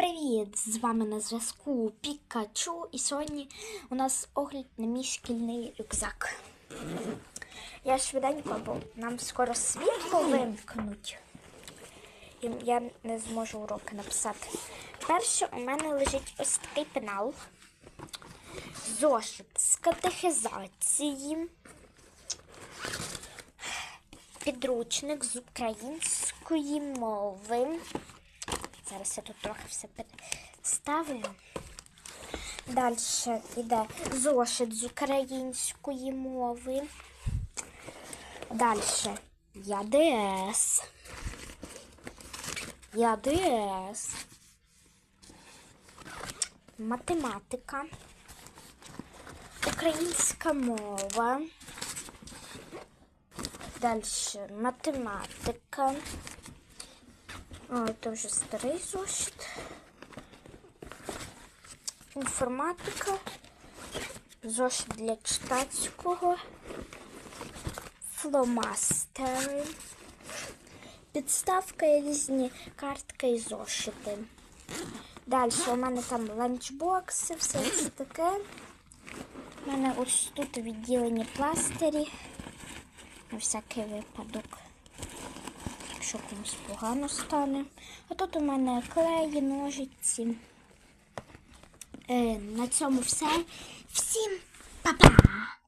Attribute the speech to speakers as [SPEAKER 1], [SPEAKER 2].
[SPEAKER 1] Привіт! З вами на зв'язку Пікачу. І сьогодні у нас огляд на мій шкільний рюкзак. Я швиденько, бо нам скоро світло вимкнуть. І я не зможу уроки написати. Перше у мене лежить ось такий пенал. Зошит з катехизації. Підручник з української мови. Зараз я тут трохи все переставлю. Далі йде зошит з української мови. Далі ЯДС. ЯДС. Математика. Українська мова. Далі математика. Це вже старий зошит. Інформатика. Зошит для читацького. Фломастери. Підставка і різні картки і зошити. Далі у мене там ланчбокси, все це таке. У мене ось тут відділені пластирі. На всякий випадок якщо комусь погано стане. А тут у мене клеї, ножиці. Е, на цьому все. Всім па-па!